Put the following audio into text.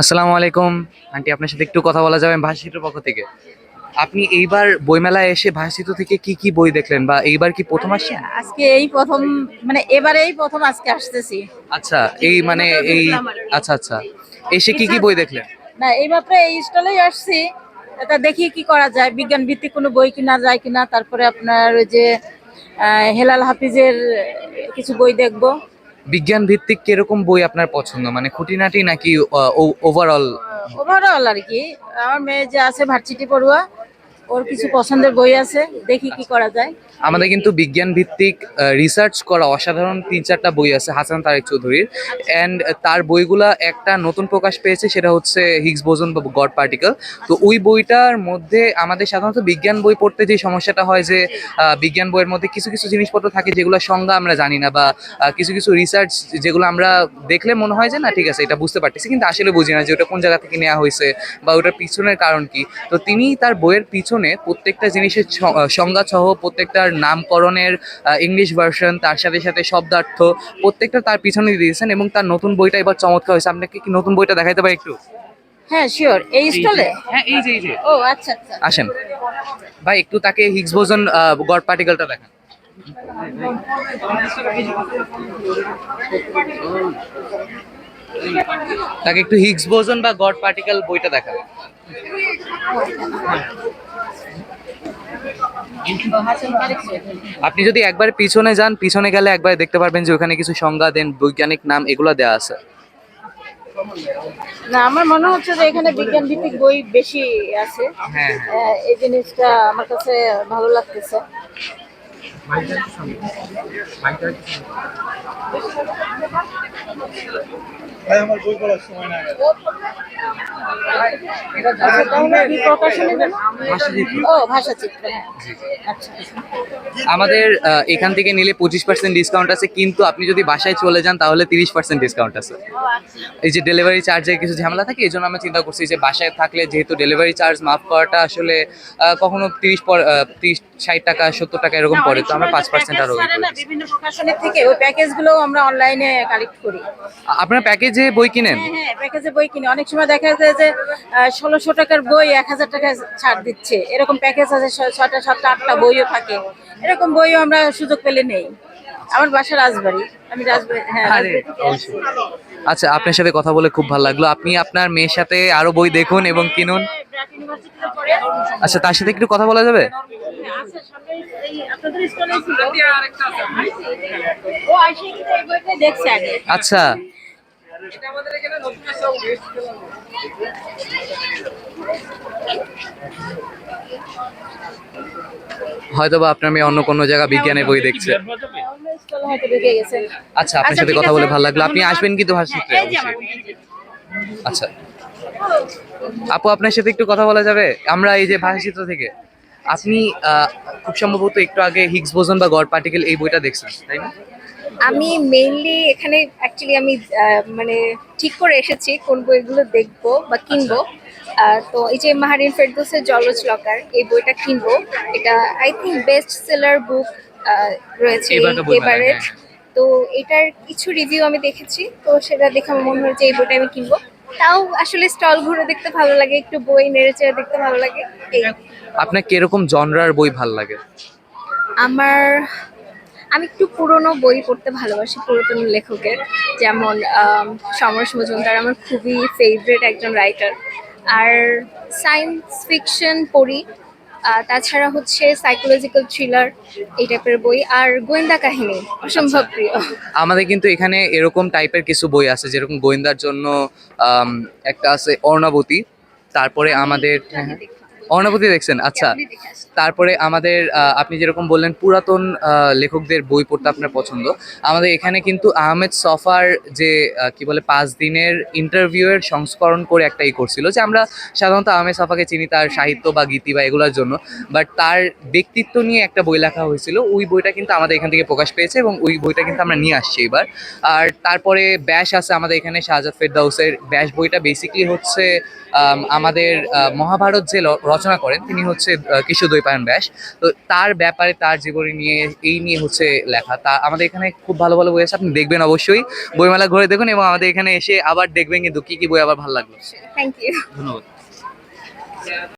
আসসালামু আলাইকুম। আন্টি আপনার সাথে একটু কথা বলা যাবে ভাষিতুর পক্ষ থেকে। আপনি এইবার বইমেলায় এসে ভাষিত থেকে কি কি বই দেখলেন বা এইবার কি প্রথম আসছেন আজকে এই প্রথম মানে এবারে এই প্রথম আজকে আসতেছি। আচ্ছা এই মানে এই আচ্ছা আচ্ছা। এসে কি কি বই দেখলেন? না এই মাত্র এই স্টলেই আসছি। এটা দেখি কি করা যায়। বিজ্ঞান ভিত্তিক কোনো বই কিনা যায় কিনা। তারপরে আপনার ওই যে হেলাল হাফিজের কিছু বই দেখব। বিজ্ঞান ভিত্তিক কীরকম বই আপনার পছন্দ? মানে খুঁটিনাটি নাকি ওভারঅল ওভারঅল আর কি। আমার মেয়ে যে আছে ভার্সিটি পড়ুয়া ওর কিছু পছন্দের বই আছে, দেখি কি করা যায়। আমাদের কিন্তু বিজ্ঞান ভিত্তিক রিসার্চ করা অসাধারণ তিন চারটা বই আছে হাসান তারেক চৌধুরীর। অ্যান্ড তার বইগুলা একটা নতুন প্রকাশ পেয়েছে, সেটা হচ্ছে হিগস বোজন বা গড পার্টিকেল তো ওই বইটার মধ্যে আমাদের সাধারণত বিজ্ঞান বই পড়তে যে সমস্যাটা হয় যে বিজ্ঞান বইয়ের মধ্যে কিছু কিছু জিনিসপত্র থাকে যেগুলো সংজ্ঞা আমরা জানি না বা কিছু কিছু রিসার্চ যেগুলো আমরা দেখলে মনে হয় যে, না, ঠিক আছে, এটা বুঝতে পারতেছি। কিন্তু আসলে বুঝি না যে ওটা কোন জায়গা থেকে নেওয়া হয়েছে বা ওটার পিছনের কারণ কি। তো তিনি তার বইয়ের পিছনে প্রত্যেকটা জিনিসের ছ- আহ, সংজ্ঞা সহ প্রত্যেকটার নামকরণের ইংলিশ ভার্সন তার সাথে সাথে শব্দার্থ প্রত্যেকটা তার পিছনে দিয়েছেন এবং তার নতুন বইটা এবার চমৎকার হয়েছে। আপনাকে কি নতুন বইটা দেখাইতে পারি একটু? হ্যাঁ শিওর এই স্টলে হ্যাঁ এই যে এই যে। ও আচ্ছা আচ্ছা। আসেন। ভাই একটু তাকে হিগস বোজন গড পার্টিকেলটা দেখান। তাকে একটু হিগস বোজন বা গড পার্টিকেল বইটা দেখান। আপনি যদি একবার পিছনে যান পিছনে গেলে একবার দেখতে পারবেন যে ওখানে কিছু সংজ্ঞা দেন বৈজ্ঞানিক নাম এগুলো দেওয়া আছে। না আমার মনে হচ্ছে যে এখানে বিজ্ঞান ভিত্তিক বই বেশি আছে। হ্যাঁ আহ, এই জিনিসটা আমার কাছে ভালো লাগতেছে। প্রকাশনী যেন? ও ভাষাচিত্র হ্যাঁ। আচ্ছা আমাদের এখান থেকে নিলে পঁচিশ পার্সেন্ট ডিসকাউন্ট আছে কিন্তু আপনি যদি বাসায় চলে যান তাহলে তিরিশ পার্সেন্ট ডিসকাউন্ট আছে। আচ্ছা এই যে ডেলিভারি চার্জের কিছু ঝামেলা থাকে এই জন্য আমরা চিন্তা করছি যে বাসায় থাকলে যেহেতু ডেলিভারি চার্জ মাফ করাটা আসলে কখনো তিরিশ তিরিশ ষাট টাকা সত্তর টাকা এরকম না, পড়ে তো আমরা পাঁচ পার্সেন্ট আরও বিভিন্ন প্রকাশনের থেকে ওই প্যাকেজগুলো আমরা অনলাইনে কালেক্ট করি। আপনার প্যাকেজে বই কিনেন? হ্যাঁ হ্যাঁ প্যাকেজে বই কিনে। অনেক সময় দেখা যায় যে ষোলোশো টাকার বই এক হাজার টাকা ছাড় দিচ্ছে। এরকম প্যাকেজ আছে ছ- ছয়টা সাতটা আটটা বইও থাকে। এরকম বইও আমরা সুযোগ পেলে নেই। আমার বাসা রাজবাড়ি। আমি রাজবাড়ি হ্যাঁ। আচ্ছা আপনার সাথে কথা বলে খুব ভালো লাগল। আপনি আপনার মেয়ের সাথে আরও বই দেখুন এবং কিনুন। আচ্ছা তার সাথে একটু কথা বলা যাবে? আচ্ছা, হয়তো বা আপনার মেয়ে অন্য কোনো জায়গা বিজ্ঞানের বই দেখছে। আচ্ছা আপনার সাথে কথা বলে ভালো লাগল। আপনি আসবেন কিন্তু ভার্সিটিতে এই যে আমার অবশ্যই। আচ্ছা। আপু আপনার সাথে একটু কথা বলা যাবে? আমরা এই যে ভাষাচিত্র থেকে আপনি আহ, খুব সম্ভবত একটু আগে হিগস বোজন বা গড পার্টিকেল এই বইটা দেখছেন তাই না? আমি মেইনলি এখানে অ্যাকচুয়ালি আমি মানে ঠিক করে এসেছি কোন বইগুলো দেখব বা কিনবো। তো এই যে মাহারিন ফেরদোসের জলজ লকার এই বইটা কিনবো। এটা I think best seller book রয়েছে এবারের। হ্যাঁ। তো এটার কিছু রিভিউ আমি দেখেছি। তো সেটা দেখে আমার মনে হয়েছে এই বইটা আমি কিনবো। তাও আসলে স্টল ঘুরে দেখতে ভালো লাগে একটু বই নেড়ে চেড়ে দেখতে ভালো লাগে। আপনার কীরকম জনরার বই ভালো লাগে? আমার আমি একটু পুরনো বই পড়তে ভালোবাসি পুরাতন লেখকের যেমন সমরেশ মজুমদার আমার খুবই ফেভারিট একজন রাইটার আর সায়েন্স ফিকশন পড়ি তাছাড়া হচ্ছে সাইকোলজিক্যাল থ্রিলার এই টাইপের বই আর গোয়েন্দা কাহিনী অসম্ভব প্রিয়। আমাদের কিন্তু এখানে এরকম টাইপের কিছু বই আছে যেরকম গোয়েন্দার জন্য একটা আছে অর্ণাবতী তারপরে আমাদের হ্যাঁ, হ্যাঁ। অর্ণাবতী দেখছেন? আচ্ছা। তারপরে আমাদের আপনি যেরকম বললেন পুরাতন লেখকদের বই পড়তে আপনার পছন্দ। আমাদের এখানে কিন্তু আহমেদ সফার যে কি বলে পাঁচ দিনের ইন্টারভিউয়ের সংস্করণ করে একটা ই করছিল যে আমরা সাধারণত আহমেদ সফাকে চিনি তার সাহিত্য বা গীতি বা এগুলোর জন্য বাট তার ব্যক্তিত্ব নিয়ে একটা বই লেখা হয়েছিল। ওই বইটা কিন্তু আমাদের এখান থেকে প্রকাশ পেয়েছে এবং ওই বইটা কিন্তু আমরা নিয়ে আসছি এবার। আর তারপরে ব্যাস আছে আমাদের এখানে শাহজাদ ফেরদাউসের। ব্যাস বইটা বেসিকলি হচ্ছে আমাদের মহাভারত যে রচনা করেন তিনি হচ্ছে আহ, কিশোর দৈপায়ন ব্যাস। তো তার ব্যাপারে তার জীবনী নিয়ে এই নিয়ে হচ্ছে লেখা। তা আমাদের এখানে খুব ভালো ভালো বই আছে আপনি দেখবেন অবশ্যই। বইমেলা ঘুরে দেখুন এবং আমাদের এখানে এসে আবার দেখবেন কিন্তু কী কী বই আবার ভালো লাগল। থ্যাংক ইউ ধন্যবাদ।